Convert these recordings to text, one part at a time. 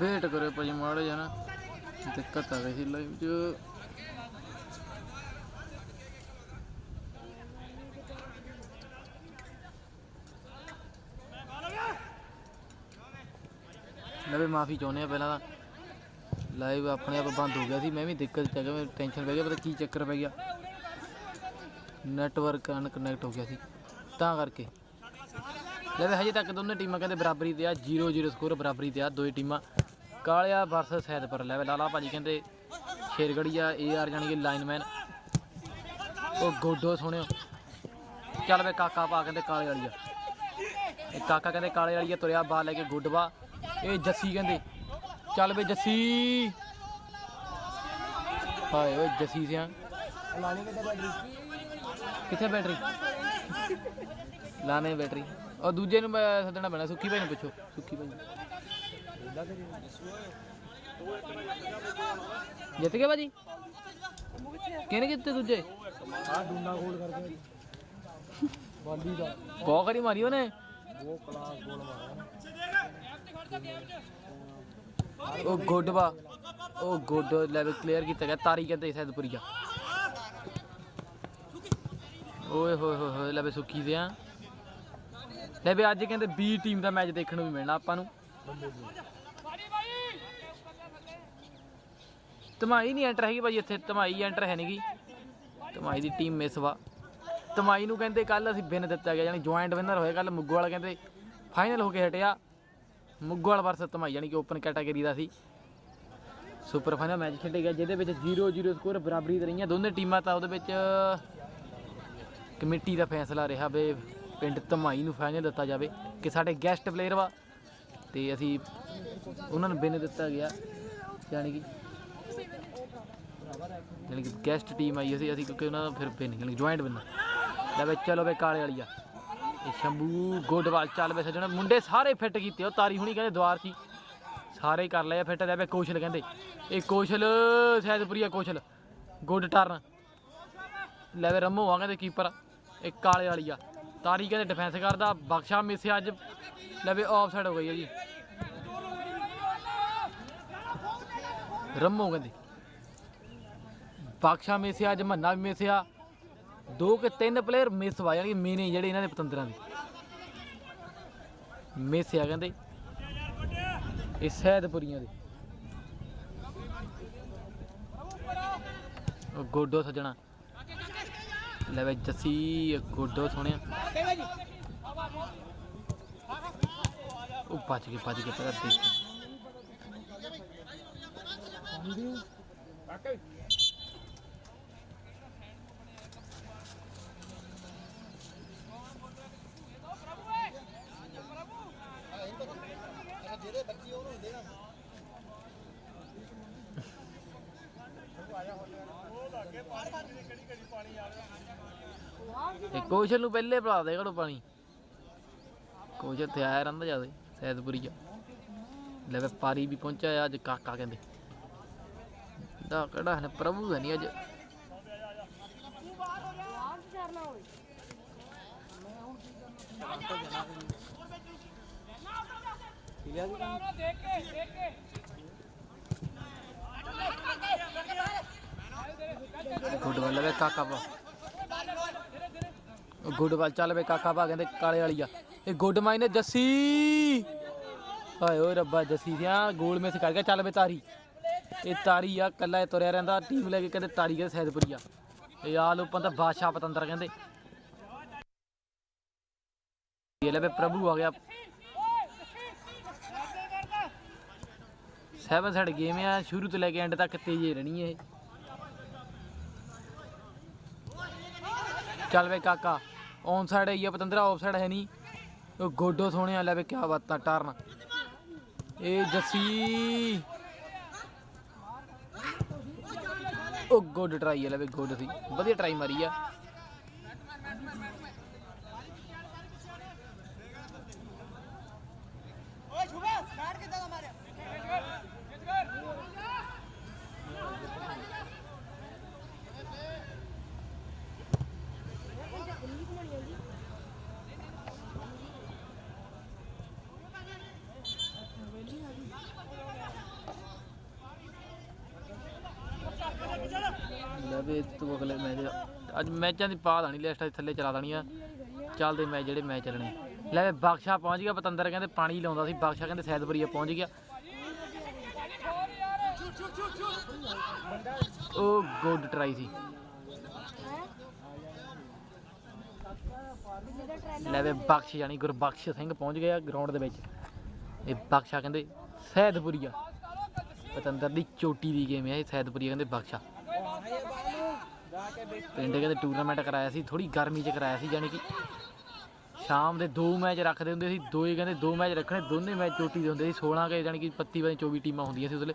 Wait ਕਰੇ ਭਾਜੀ ਮਾੜੇ ਜਾਣਾ ਦਿੱਕਤ ਆ ਗਈ ਸੀ ਲਾਈਵ 'ਚ ਲਵੇ ਮਾਫੀ ਚਾਹੁੰਦੇ ਆ ਪਹਿਲਾਂ ਤਾਂ। ਲਾਈਵ ਆਪਣੇ ਆਪ ਬੰਦ ਹੋ ਗਿਆ ਸੀ, ਮੈਂ ਵੀ ਦਿੱਕਤ ਚ ਆ ਗਿਆ ਮੈਨੂੰ ਟੈਨਸ਼ਨ ਪੈ ਗਿਆ, ਪਤਾ ਕੀ ਚੱਕਰ ਪੈ ਗਿਆ। ਨੈਟਵਰਕ ਅਨਕਨੈਕਟ ਹੋ ਗਿਆ ਸੀ, ਤਾਂ ਕਰਕੇ। ਲੈ ਹਜੇ ਤੱਕ ਦੋਨੇ ਟੀਮਾਂ ਕਹਿੰਦੇ ਬਰਾਬਰੀ ਤੇ ਆ 0-0 ਸਕੋਰ ਬਰਾਬਰੀ ਤੇ ਆ ਦੋਏ ਟੀਮਾਂ। ਕਾਲਿਆ ਵਰਸਸ ਸੈਦਪੁਰ ਲੈਵਲ ਲਾਲਾ ਭਾਜੀ ਕਹਿੰਦੇ ਸ਼ੇਰਗੜੀਆ ਏਆਰ ਜਾਣੀ ਕਿ ਲਾਈਨਮੈਨ ਉਹ ਗੋਡੋ ਸੋਹਣਿਓ। ਚੱਲ ਵੇ ਕਾਕਾ ਪਾ ਕਹਿੰਦੇ ਕਾਲੇ ਵਾਲੀਆ। ਇਹ ਕਾਕਾ ਕਹਿੰਦੇ ਕਾਲੇ ਵਾਲੀਆ ਤੁਰਿਆ ਬਾਲ ਲੈ ਕੇ ਗੁੱਡਵਾ। ਇਹ ਜੱਸੀ ਕਹਿੰਦੇ, ਚੱਲ ਵੇ ਜੱਸੀ। ਹਾਏ ਓਏ ਜੱਸੀ ਸਿਆ। ਲਾਣੀ ਕਿਤੇ ਬੈਟਰੀ ਕਿੱਥੇ ਬੈਟਰੀ? ਲਾਣੇ ਬੈਟਰੀ। ਉਹ ਦੂਜੇ ਨੂੰ ਸੱਦਣਾ ਪੈਣਾ, ਸੁੱਖੀ ਭਾਈ ਨੂੰ ਪੁੱਛੋ। ਸੁੱਕੀ ਭਾਈ ਇਦਾਂ ਕਰੀ ਜਿੱਤ ਗਏ ਭਾਜੀ? ਕਿਹਨੇ ਜਿੱਤੇ ਦੂਜੇ? ਆ ਡੂਨਾ ਗੋਲ ਕਰਕੇ ਬਾਲੀ ਦਾ ਬਹੁਤ ਕਰੀ ਮਾਰੀ ਉਹਨੇ। ਉਹ ਕਲਾਸ ਗੋਲ ਮਾਰਿਆ ਉਹ ਗੋਡਵਾ ਉਹ ਗੋਡ ਲੈਵਲ ਕਲੀਅਰ ਕੀਤਾ ਗਿਆ। ਤਾਰੀ ਕਹਿੰਦੇ ਸੈਦਪੁਰੀਆ। ਓਏ ਹੋਏ ਹੋਏ ਹੋਏ ਲੈ ਬੇ ਸੁੱਕੀ ਦੇ ਆ। ਲੈ ਬੇ ਅੱਜ ਕਹਿੰਦੇ ਬੀ ਟੀਮ ਦਾ ਮੈਚ ਦੇਖਣ ਨੂੰ ਵੀ ਮਿਲਣਾ ਆਪਾਂ ਨੂੰ। ਧਮਾਈ ਨਹੀਂ ਐਂਟਰ ਹੈਗੀ ਭਾਈ, ਇੱਥੇ ਧਮਾਈ ਐਂਟਰ ਹੈ ਨਹੀਂਗੀ ਧਮਾਈ ਦੀ ਟੀਮ ਮਿਸ ਵਾ। ਧਮਾਈ ਨੂੰ ਕਹਿੰਦੇ ਕੱਲ ਅਸੀਂ ਵਿਨ ਦਿੱਤਾ ਗਿਆ, ਯਾਨੀ ਜੁਆਇੰਟ ਵਿਨਰ ਹੋਇਆ ਕੱਲ ਮੁੱਗੋ ਵਾਲਾ ਕਹਿੰਦੇ ਫਾਈਨਲ ਹੋ ਕੇ ਹਟਿਆ। ਮੁੱਗੂ ਵਾਲਾ ਵਰਸਸ ਧਮਾਈ ਯਾਨੀ ਕਿ ਓਪਨ ਕੈਟਾਗਰੀ ਦਾ ਸੀ। ਸੁਪਰ ਫਾਈਨਲ ਮੈਚ ਖੇਡਿਆ ਗਿਆ, ਜਿਹਦੇ ਵਿੱਚ 0-0 ਸਕੋਰ ਬਰਾਬਰੀ ਤੇ ਰਹੀਆਂ। ਦੋਨੇ ਟੀਮਾਂ ਤਾਂ ਉਹਦੇ ਵਿੱਚ ਕਮੇਟੀ ਦਾ ਫੈਸਲਾ ਰਿਹਾ ਵੀ ਪਿੰਡ ਧਮਾਈ ਨੂੰ ਫਾਈਨਲ ਦਿੱਤਾ ਜਾਵੇ, ਕਿ ਸਾਡੇ ਗੈਸਟ ਪਲੇਅਰ ਵਾ। ਤੇ ਅਸੀਂ ਉਹਨਾਂ ਨੂੰ ਵਿਨ ਦਿੱਤਾ ਗਿਆ, ਯਾਨੀ ਕਿ ਯਾਨੀ ਕਿ ਗੈਸਟ ਟੀਮ ਆਈ ਸੀ ਅਸੀਂ ਕਿਉਂਕਿ ਉਹਨਾਂ ਦਾ ਫਿਰ ਵਿਨ ਯਾਨੀ ਜੁਆਇੰਟ ਵਿਨ ਲੈ ਵੇ ਚਲੋ ਵੇ ਕਾਲੇ ਵਾਲੀਆ ਇਹ ਸ਼ੰਭੂ ਗੋਡਵਾਲ ਚੱਲ ਵੇ ਸੱਜਣ, ਮੁੰਡੇ ਸਾਰੇ ਫਿੱਟ ਕੀਤੇ ਉਹ ਤਾਰੀ ਹੁਣੀ ਕਹਿੰਦੇ ਦਵਾਰ 'ਚ ਸਾਰੇ ਕਰ ਲਏ ਫਿੱਟ ਲੈ ਵੇ ਕੌਸ਼ਲ ਕਹਿੰਦੇ। ਇਹ ਕੌਸ਼ਲ, ਸੈਦਪੁਰੀਆ ਕੌਸ਼ਲ, ਗੁੱਡ ਟਰਨ ਲੈ ਵੇ ਰੰਮੋ ਆ ਕਹਿੰਦੇ ਕੀਪਰ ਇਹ ਕਾਲੇ ਵਾਲੀ ਆ। ਤਾਰੀ ਕਹਿੰਦੇ ਡਿਫੈਂਸ ਕਰਦਾ, ਬਖਸ਼ਾ ਮਿਸਿਆ ਅੱਜ। ਲੈ ਵੇ ਆਫ ਸਾਈਡ ਹੋ ਗਈ ਹੈ ਜੀ। ਰੰਮੋ ਕਹਿੰਦੇ ਬਖਸ਼ਾ ਮਿਸਿਆ ਅੱਜ ਵੀ ਮਿਸਿਆ ਦੋ ਕਿ ਤਿੰਨ ਪਲੇਅਰ ਮਿਸ ਵਾ ਯਾਨੀ ਮੇਨੇ ਜਿਹੜੇ ਇਹਨਾਂ ਦੇ ਪਤੰਦਰਾਂ ਦੇ। ਮਿਸ ਆ ਕਹਿੰਦੇ। ਇਹ ਸੈਦਪੁਰੀਆਂ ਦੇ। ਗੋਡੋ ਸੱਜਣਾ। ਲੈ ਵੇ ਜੱਸੀ ਗੋਡੋ ਸੋਹਣਿਆ। ਉਹ ਭੱਜ ਕੇ ਭੱਜ ਕੇ ਪਤਾ ਦੇਖ। ਇਹ ਕੋਸ਼ਲ ਨੂੰ ਪਹਿਲੇ ਪਿਲਾ ਦੇ ਘੜੋ ਪਾਣੀ। ਕੋਸ਼ਲ ਤੇ ਆਇਆ ਰਹਿੰਦਾ ਜ਼ਿਆਦਾ, ਸੈਦਪੁਰੀ ਚ। ਲੈ ਵੇ ਪਾਰੀ ਵੀ ਪਹੁੰਚਿਆ ਅੱਜ ਕਾਕਾ ਕਹਿੰਦੇ। ਦਾ ਕਿਹੜਾ ਹੈ? ਪ੍ਰਭੂ ਹੈ ਨਹੀਂ ਅੱਜ। ਗੁੱਡਵਾਲ ਲੈ ਵੇ ਕਾਕਾ ਪਾ। ਉਹ ਗੁੱਡਵਾਲ ਚੱਲ ਵੇ ਕਾਕਾ ਪਾ, ਕਹਿੰਦੇ ਕਾਲੇ ਵਾਲੀ ਆ। ਇਹ ਗੁੱਡ ਮਾਈਨੇ ਜੱਸੀ। ਹਾਏ ਓਏ ਰੱਬਾ ਜੱਸੀ ਸਿਆ, ਗੋਲ ਮਿਸ ਕਰ ਗਿਆ, ਚੱਲ ਵੇ ਤਾਰੀ। ਇਹ ਤਾਰੀ ਆ ਕੱਲਾ ਇਹ ਤੁਰਿਆ ਰਹਿੰਦਾ ਟੀਮ ਲੈ ਕੇ ਕਹਿੰਦੇ ਤਾਰੀ ਕਹਿੰਦੇ ਸੈਦਪੁਰੀ ਆ। ਇਹ ਆ ਲੋਪਾਂ ਦਾ ਬਾਦਸ਼ਾਹ ਪਤੰਦਰ ਕਹਿੰਦੇ। ਇਹ ਲੈ ਪ੍ਰਭੂ ਆ ਗਿਆ। ਸੈਵਨ ਸਾਈਡ ਗੇਮ ਆ, ਸ਼ੁਰੂ ਤੋਂ ਲੈ ਕੇ ਐਂਡ ਤੱਕ ਤੇਜ਼ ਰਹਿਣੀ ਹੈ ਇਹ। ਚੱਲ ਵੇ ਕਾਕਾ ਔਨ ਸਾਈਡ ਹੈ ਪਤੰਦਰਾ ਆਫ ਸਾਈਡ ਹੈ ਨਹੀਂ। ਉਹ ਗੋਡੋ ਸੋਹਣਿਆ ਲੈ ਵੇ ਕੀ ਬਾਤਾਂ, ਟਰਨ। ਇਹ ਜੱਸੀ। ਉਹ ਗੁੱਡ ਟਰਾਈ ਹੈ ਲੈ ਵੇ ਗੁੱਡ ਸੀ। ਵਧੀਆ ਟਰਾਈ ਮਾਰੀ ਆ। ਲੈ ਵੀ ਇਸ ਅਗਲੇ ਮੈਚ ਅੱਜ ਮੈਚਾਂ ਦੀ ਪਾ ਦੇਣੀ ਲਿਸਟ ਥੱਲੇ ਚਲਾ ਦੇਣੀ ਆ ਚੱਲਦੇ ਮੈਚ ਜਿਹੜੇ ਮੈਚ ਚੱਲਣੇ। ਲੈ ਵੀ ਬਖਸ਼ਾ ਪਹੁੰਚ ਗਿਆ, ਪਤੰਦਰ ਕਹਿੰਦੇ ਪਾਣੀ ਲਾਉਂਦਾ ਸੀ, ਬਖਸ਼ਾ ਕਹਿੰਦੇ ਸੈਦਪੁਰੀਆ ਪਹੁੰਚ ਗਿਆ। ਉਹ ਗੁੱਡ ਟਰਾਈ ਸੀ। ਲੈ ਵੇ ਬਖਸ਼ ਜਾਨੀ ਗੁਰਬਖਸ਼ ਸਿੰਘ ਪਹੁੰਚ ਗਿਆ ਗਰਾਊਂਡ ਦੇ ਵਿੱਚ। ਇਹ ਬਖਸ਼ਾ ਕਹਿੰਦੇ ਸੈਦਪੁਰੀਆ। ਪਤੰਦਰ ਦੀ ਚੋਟੀ ਦੀ ਗੇਮ ਹੈ ਇਹ, ਸੈਦਪੁਰੀਆ ਕਹਿੰਦੇ ਬਖਸ਼ਾ। ਪਿੰਡ ਕਹਿੰਦੇ ਟੂਰਨਾਮੈਂਟ ਕਰਾਇਆ ਸੀ ਥੋੜੀ ਗਰਮੀ 'ਚ ਕਰਾਇਆ ਸੀ ਯਾਨੀ ਕਿ ਸ਼ਾਮ ਦੇ ਦੋ ਮੈਚ ਰੱਖਦੇ ਹੁੰਦੇ ਸੀ ਦੋ ਹੀ ਕਹਿੰਦੇ ਦੋ ਮੈਚ ਰੱਖਣੇ, ਦੋਨੇ ਮੈਚ ਚੋਟੀ ਦੇ ਹੁੰਦੇ ਸੀ 16 ਕੇ ਯਾਨੀ ਕਿ 25 ਬਾਈ 24 ਟੀਮਾਂ ਹੁੰਦੀਆਂ ਸੀ ਉਸਲੇ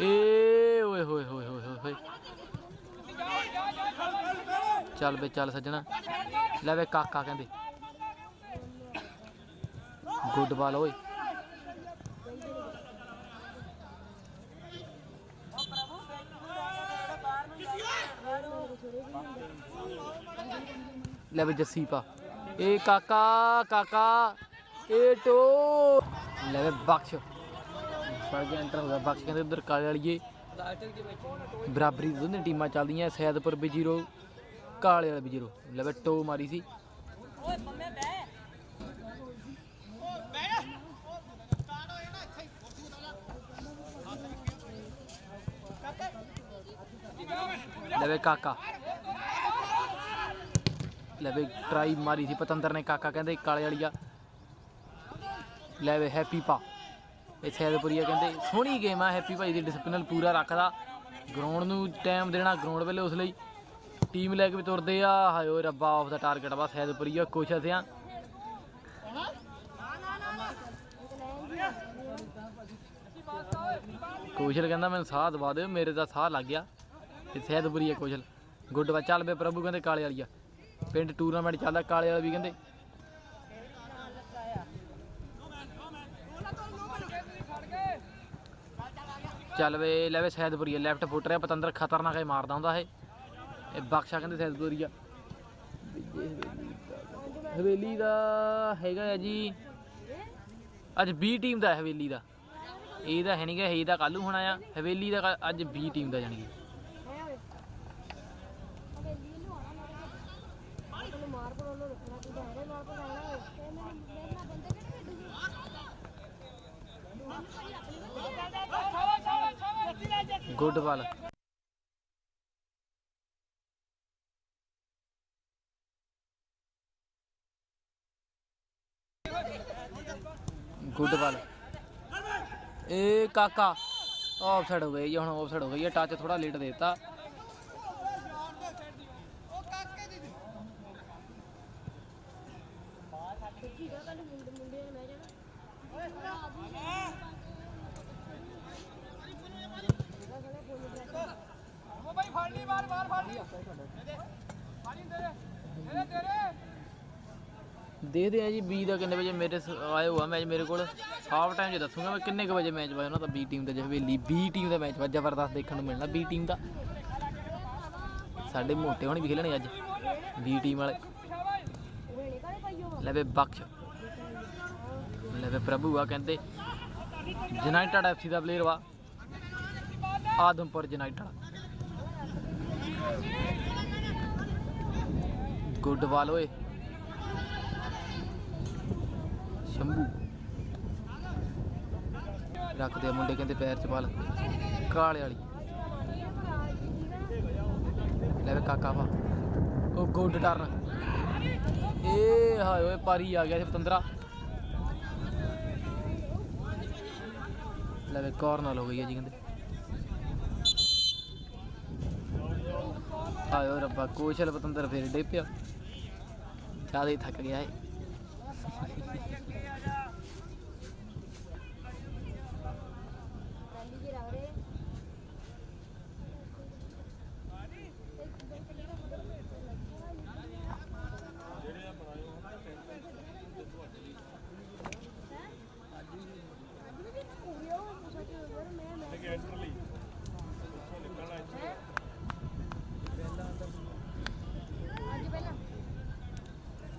ਏ ਓਏ ਹੋਏ ਹੋਏ ਹੋਏ ਹੋਏ ਹੋਏ। ਚੱਲ ਵੇ ਚੱਲ ਸੱਜਣਾ। ਲੈ ਵੇ ਕਾਕਾ ਕਹਿੰਦੇ। ਗੁੱਡ ਬਾਲ ਓਏ। ਲੈ ਵੇ ਜੱਸੀ ਪਾ। ਏ ਕਾਕਾ ਕਾਕਾ ਏ ਟੋ। ਲੈ ਵੇ ਬਖਸ਼। ਫੜ ਗਿਆ ਐਂਟਰ ਹੋ ਗਿਆ। ਬਖਸ਼ ਕਹਿੰਦੇ ਉਧਰ ਕਾਲੇ ਵਾਲੀਏ। ਬਰਾਬਰੀ ਦੋਨੇ ਟੀਮਾਂ ਚੱਲਦੀਆਂ। ਸੈਦਪੁਰ ਵੀ ਜ਼ੀਰੋ, ਕਾਲੇ ਵਾਲੇ ਵੀ ਜ਼ੀਰੋ। ਲੈ ਵੇ ਟੋ ਮਾਰੀ ਸੀ। ਲੈ ਵੇ ਕਾਕਾ। ਲੈ ਵੇ ਟਰਾਈ ਮਾਰੀ ਸੀ, ਪਤੰਦਰ ਨੇ ਕਾਕਾ ਕਹਿੰਦੇ ਕਾਲੇ ਵਾਲੀਆ ਲੈ ਵੇ ਹੈਪੀ ਪਾ ਇਹ ਸੈਦਪੁਰੀਆ ਕਹਿੰਦੇ, ਸੋਹਣੀ ਗੇਮ ਆ ਹੈਪੀ ਭਾਈ ਦੀ ਡਿਸਪਲਿਨ ਪੂਰਾ ਰੱਖਦਾ। ਗਰਾਊਂਡ ਨੂੰ ਟਾਈਮ ਦੇਣਾ ਗਰਾਊਂਡ ਵੇਲੇ ਉਸ ਲਈ। ਟੀਮ ਲੈ ਕੇ ਵੀ ਤੁਰਦੇ ਆ, ਹਾਏ ਰੱਬਾ ਆਫ ਦਾ ਟਾਰਗੇਟ ਵਾ ਸੈਦਪੁਰੀਆ ਕੁਛ ਅਸਿਆਂ ਕੋਸ਼ਲ ਕਹਿੰਦਾ, ਮੈਨੂੰ ਸਾਹ ਦਵਾ ਦਿਓ, ਮੇਰੇ ਦਾ ਸਾਹ ਲੱਗ ਗਿਆ। ਤੇ ਸੈਦਪੁਰੀਆ ਕੋਸ਼ਲ। ਗੁੱਡ ਵਾ, ਚੱਲ ਬੇ ਪ੍ਰਭੂ ਕਹਿੰਦੇ ਕਾਲੇ ਵਾਲੀਆ ਪਿੰਡ ਟੂਰਨਾਮੈਂਟ ਚੱਲਦਾ ਕਾਲੇ ਵਾਲਾ ਵੀ ਕਹਿੰਦੇ। ਚੱਲ ਵੇ, ਲੈ ਵੇ ਸੈਦਪੁਰੀਆ ਲੈਫਟ ਫੁੱਟ ਰਿਹਾ ਪਤੰਦਰ ਖਤਰਨਾਕ ਹੈ ਮਾਰਦਾ ਹੁੰਦਾ ਇਹ। ਇਹ ਬਖਸ਼ਾ ਕਹਿੰਦੇ ਸੈਦਪੁਰੀਆ ਹਵੇਲੀ ਦਾ ਹੈਗਾ ਹੈ ਜੀ। ਅੱਜ B ਟੀਮ ਦਾ ਹਵੇਲੀ ਦਾ। ਇਹਦਾ ਹੈ ਨਹੀਂਗਾ ਇਹਦਾ ਕੱਲੂ ਹੋਣਾ ਆ। ਹਵੇਲੀ ਦਾ ਕੱਲ੍ਹ- ਅੱਜ B ਟੀਮ ਦਾ ਜਾਣੀ ਕਿ ਗੁੱਡ ਬਾਲ ਗੁੱਡ ਬਾਲ ਏ ਕਾਕਾ ਆਫਸਾਈਡ ਹੋ ਗਈ ਜੀ, ਹੁਣ ਆਫਸਾਈਡ ਹੋ ਗਈ ਹੈ ਟੱਚ ਥੋੜਾ ਲੇਟ ਦੇ ਦਿੱਤਾ। ਦੇਖਦੇ ਆ ਜੀ ਬੀ ਦਾ ਕਿੰਨੇ ਵਜੇ ਮੇਰੇ ਆਏ ਹੋਆ ਮੈਚ ਮੇਰੇ ਕੋਲ। ਹਾਫ ਟਾਈਮ 'ਚ ਦੱਸੂਗਾ ਮੈਂ ਕਿੰਨੇ ਕੁ ਵਜੇ ਮੈਚ ਵਾ ਉਹਨਾਂ ਦਾ ਬੀ ਟੀਮ ਦਾ ਜੇ ਹਵੇਲੀ ਬੀ ਟੀਮ ਦਾ ਮੈਚ ਵਾ ਜ਼ਬਰਦਸਤ ਦੇਖਣ ਨੂੰ ਮਿਲਣਾ ਬੀ ਟੀਮ ਦਾ। ਸਾਡੇ ਮੋਟੇ ਹੋਣੀ ਵੀ ਖੇਲਣੇ ਅੱਜ ਬੀ ਟੀਮ ਵਾਲੇ। ਲੈ ਵੇ ਬਖਸ਼। ਲੈ ਵੇ ਪ੍ਰਭੂ ਆ ਕਹਿੰਦੇ ਯੂਨਾਈਟਿਡ ਐਫਸੀ ਦਾ ਪਲੇਅਰ ਵਾ, ਆਦਮਪੁਰ ਯੂਨਾਈਟਿਡ ਗੁੱਡ ਬਾਲ ਓਏ। ਸ਼ੰਭੂ। ਰੱਖਦੇ ਮੁੰਡੇ, ਕਹਿੰਦੇ ਪੈਰ ਚ ਬਾਲ। ਕਾਲੇ ਵਾਲੀ। ਲੈ ਵੇ ਕਾਕਾ ਵਾ। ਉਹ ਗੁੱਡ ਟਰਨ ਏ ਹਾਏ ਓਏ, ਪਾਰੀ ਆ ਗਿਆ ਸੀ ਪਤੰਦਰਾ। ਲੈ ਵੇ ਕਾਰਨਰ ਹੋ ਗਈ ਹੈ ਜੀ ਕਹਿੰਦੇ। ਆਇਓ ਰੱਬਾ, ਕੋਸ਼ਲ ਪਤੰਦਰ ਫੇਰ ਡੇ ਪਿਆ। ਜ਼ਿਆਦਾ ਹੀ ਥੱਕ ਗਿਆ ਏ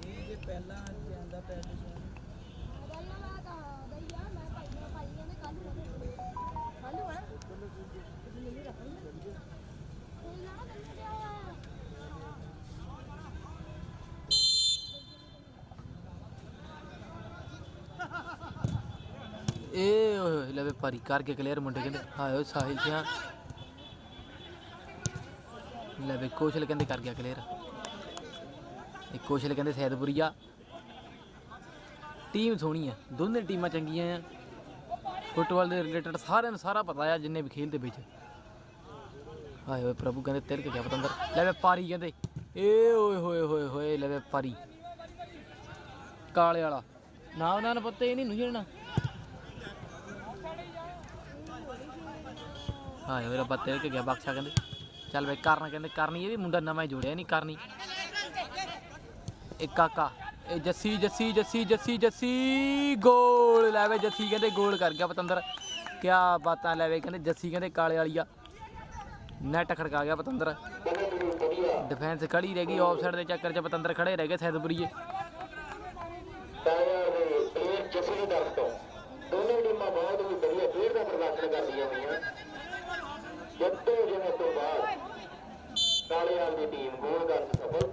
ਇਹ ਜੇ ਪਹਿਲਾਂ ਜਾਂਦਾ ਪੈਰ ਲਵੇ ਓਏ ਭਾਰੀ ਕਰਕੇ ਕਲੀਅਰ ਮੁੰਡੇ ਕਹਿੰਦੇ, ਹਾਏ ਓਏ ਸਾਹਿਲ ਸਿਆ। ਲੈ ਕੋਸ਼ਲ ਕਹਿੰਦੇ ਕਰ ਗਿਆ ਕਲੀਅਰ। ਇਹ ਕੋਸ਼ਲ ਕਹਿੰਦੇ ਸੈਦਪੁਰੀਆ। ਟੀਮ ਸੋਹਣੀ ਹੈ ਦੋਨੇ ਟੀਮਾਂ ਚੰਗੀਆਂ ਆ। ਫੁੱਟਬਾਲ ਦੇ ਰਿਲੇਟਡ ਸਾਰਿਆਂ ਨੂੰ ਸਾਰਾ ਪਤਾ ਆ, ਜਿੰਨੇ ਵੀ ਖੇਲ ਦੇ ਵਿੱਚ। ਹਾਏ ਓਏ ਪ੍ਰਭੂ ਕਹਿੰਦੇ ਤਿਲਕ ਗਿਆ ਪਤੰਦਰ। ਲੈ ਪਾਰੀ ਕਹਿੰਦੇ, ਏ ਓਏ ਹੋਏ ਹੋਏ ਹੋਏ, ਲੈ ਪਾਰੀ ਕਾਲੇ ਵਾਲਾ। ਨਾ ਉਹਨਾਂ ਨੂੰ ਪਤਾ ਹੀ ਨਹੀਂ ਨੁਜਣਾ ਹਾਏ ਓਏ ਰੱਬਾ ਤਿਲਕ ਗਿਆ ਬਖਸ਼ਾ ਕਹਿੰਦੇ। ਚੱਲ ਵੇ ਕਰਨ ਕਹਿੰਦੇ, ਕਰਨੀ ਇਹ ਵੀ ਮੁੰਡਾ ਨਵਾਂ ਹੀ ਜੋੜਿਆ ਨਹੀਂ ਕਰਨੀ। ਇਹ ਕਾਕਾ, ਇਹ ਜੱਸੀ ਜੱਸੀ ਜੱਸੀ ਜੱਸੀ ਜੱਸੀ, ਗੋਲ ਲੈ ਵੇ ਜੱਸੀ ਕਹਿੰਦੇ, ਗੋਲ ਕਰ ਗਿਆ ਪਤੰਦਰ। ਕਿਆ ਬਾਤਾਂ ਲੈ ਵੇ ਕਹਿੰਦੇ, ਜੱਸੀ ਕਹਿੰਦੇ, ਕਾਲੇ ਵਾਲੀ ਆ। ਨੈਟ ਖੜਕਾ ਗਿਆ ਪਤੰਦਰ। ਡਿਫੈਂਸ ਖੜੀ ਰਹਿ ਗਈ ਆਫਸਾਈਡ ਦੇ ਚੱਕਰ 'ਚ ਪਤੰਦਰ ਖੜੇ ਰਹਿ ਗਏ ਸੈਦਪੁਰੀਏ। ਟਾਇਰ ਦੇ ਪਲੇਅਰ ਦੋਨੇ ਟੀਮਾਂ ਬਹੁਤ ਵਧੀਆ ਖੇਡ ਦਾ ਪ੍ਰਦਰਸ਼ਨ ਕਰਦੀਆਂ ਹੋਈਆਂ ਜੱਦੋ ਜਹਿਦ ਤੋਂ ਬਾਅਦ ਕਾਲੇਵਾਲ ਦੀ ਟੀਮ ਗੋਲ ਕਰਨ 'ਚ ਸਫਲ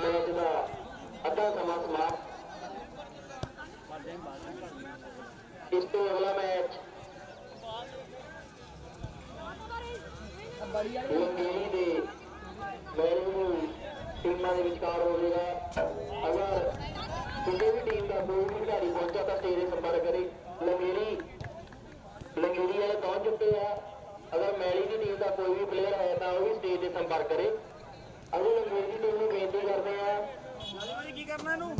ਮੈਚ ਦਾ ਅੱਧਾ ਸਮਾਂ ਸਮਾਪਤ ਇਸ ਤੋਂ ਅਗਲਾ ਮੈਚ ਲੰਗੇਰੀ ਦੇ ਮੈਰੂ ਟੀਮਾਂ ਦੇ ਵਿਚਕਾਰ ਹੋਵੇਗਾ ਅਗਰ ਕਿਸੇ ਵੀ ਟੀਮ ਦਾ ਕੋਈ ਪਹੁੰਚਾ ਤਾਂ ਸਟੇਜ ਦੇ ਸੰਪਰਕ ਕਰੇ। ਲੰਗੇਰੀ ਲੰਗੇਰੀ ਵਾਲੇ ਪਹੁੰਚ ਚੁੱਕੇ ਆ। ਅਗਰ ਮੈਲੀ ਦੀ ਟੀਮ ਦਾ ਕੋਈ ਵੀ ਪਲੇਅਰ ਹੈ ਤਾਂ ਉਹ ਵੀ ਸਟੇਜ ਤੇ ਸੰਪਰਕ ਕਰੇ। ਅਸੀਂ ਲੰਗੇਰੀ ਦੀ ਟੀਮ ਨੂੰ ਬੇਨਤੀ ਕਰਦੇ ਆ। ਕੀ ਕਰਨਾ ਇਹਨੂੰ?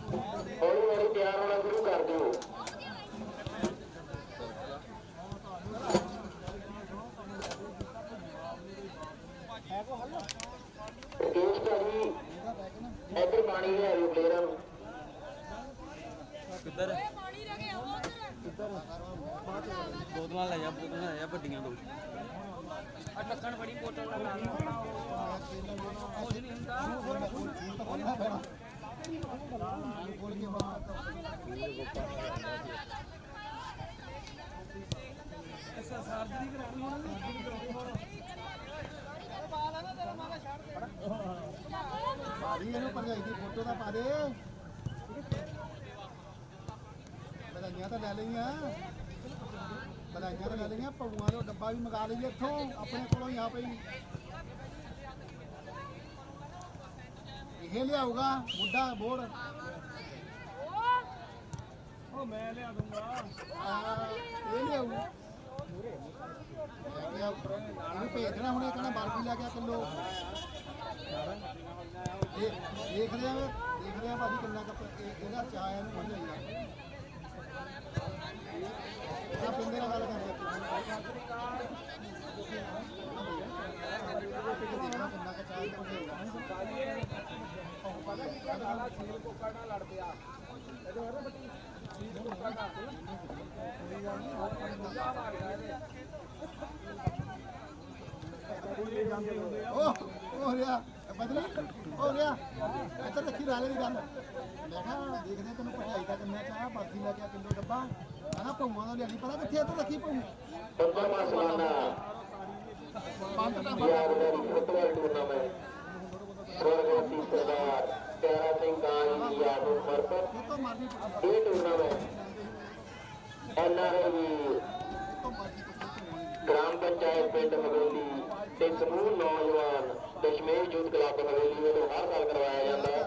ਹੌਲੀ ਹੌਲੀ ਤਿਆਰ ਹੋਣਾ ਸ਼ੁਰੂ ਕਰ ਦਿਓ। ਰਕੇਸ਼ ਭਾਜੀ ਇੱਧਰ ਪਾਣੀ ਲਿਆਇਓ ਪਲੇਅਰਾਂ ਨੂੰ। ਬੋਤਲਾਂ ਲੈ ਜਾ ਬੋਤਲਾਂ ਲੈ ਜਾ ਵੱਡੀਆਂ ਦੋ ਆ ਢੱਕਣ ਬੜੀ ਬੋਤਲ ਲਾ ਲਾ ਭਾਜੀ ਇਹਨੂੰ ਭਰਜਾਈ ਦੀ ਫੋਟੋ ਤਾਂ ਪਾ ਦੇ। ਬਧਾਈਆਂ ਤਾਂ ਲੈ ਲਈਆਂ। ਬਧਾਈਆਂ ਤਾਂ ਲੈ ਲਈਆਂ ਪਊਆਂ ਦਾ ਡੱਬਾ ਵੀ ਮੰਗਾ ਲਈਏ ਇੱਥੋਂ ਆਪਣੇ ਕੋਲੋਂ ਹੀ ਆ ਪਈ ਇਹ ਲਿਆਊਗਾ ਬੁੱਢਾ ਬੋੜ ਉਹ ਮੈਂ ਲਿਆ ਦੂੰਗਾ। ਇਹ ਲਿਆਊ। ਲੈ ਕੇ ਆਊ। ਇਹਨੂੰ ਭੇਜ ਦੇਣਾ ਹੁਣ ਇਹ ਕਹਿੰਦਾ ਬਰਫੀ ਲੈ ਗਿਆ ਕਿਲੋ। ਇਹ ਦੇਖ ਰਿਹਾ ਦੇਖ ਰਿਹਾ ਭਾਜੀ ਕਿੰਨਾ ਕੱਪ ਇਹ- ਇਹਦਾ ਚਾਹ ਇਹਨੂੰ ਬਣ ਜਾਈਦਾ ਆ ਪਿੰਦੇ ਨਾਲ ਗੱਲ ਕਰ ਰਿਹਾ ਕਿੰਨਾ ਕੁ ਚਾਹ ਇਹਨੂੰ ਬਣ ਜਾਈਦਾ ਉਹ ਉਹ ਰਿਹਾ ਬਦਲੀ ਉਹ ਰਿਹਾ ਇੱਧਰ ਰੱਖੀ ਰਾਲੇ ਦੀ ਗੱਲ ਮੈਂ ਕਿਹਾ ਦੇਖਦੇ ਤੈਨੂੰ ਪੜਾਈ ਦਾ ਕਿੰਨਾ ਲੈ ਗਿਆ ਕਿਲੋ ਡੱਬਾ। ਮੈਂ ਕਿਹਾ ਦਾ ਲਿਆਣੀ ਪਤਾ ਕਿੱਥੇ ਇੱਧਰ ਰੱਖੀ ਭੂ ਪੰਦਰਵਾਂ ਸਾਲਾਨਾ ਬੰਦ ਟੱਬਾ ਯਾਦਗਾਰੀ ਫੁੱਟਬਾਲ ਟੂਰਨਾਮੈਂਟ ਸਵਰਗਵਾਸੀ ਸਰਦਾਰ ਪਿਆਰਾ ਸਿੰਘ ਕਾਲੀ ਦੀ ਨੂੰ ਸਮਰਪਿਤ ਇਹ ਟੂਰਨਾਮੈਂਟ ਐਨਆਰਆਈ ਗ੍ਰਾਮ ਪੰਚਾਇਤ ਪਿੰਡ ਹਵੇਲੀ ਤੇ ਸਮੂਹ ਨੌਜਵਾਨ ਦਸ਼ਮੇਸ਼ ਯੂਥ ਕਲੱਬ ਹਵੇਲੀ ਵੱਲੋਂ ਹਰ ਸਾਲ ਕਰਵਾਇਆ ਜਾਂਦਾ ਹੈ।